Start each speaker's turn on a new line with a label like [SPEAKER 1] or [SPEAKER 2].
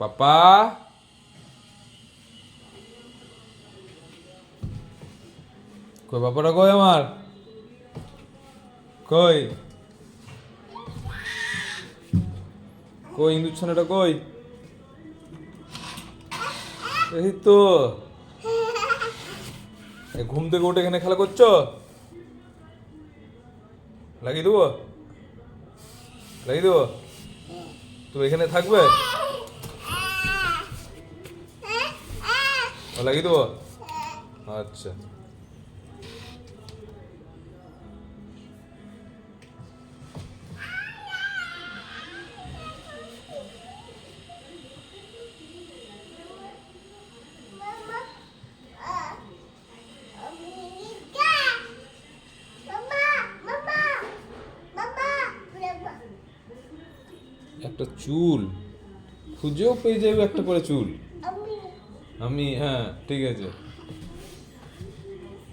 [SPEAKER 1] পাপা কই পাপাটা কই আমার? কই? কই ইন্দুর কই? এই তো। ঘুম থেকে উঠে এখানে খেলা করছ? লাগিয়ে দেবো? লাগিয়ে দেবো? তুমি এখানে থাকবে? লাগিয়ে দেবো আচ্ছা একটা চুল খুঁজেও পেয়ে যাবে একটা করে চুল আমি হ্যাঁ ঠিক আছে।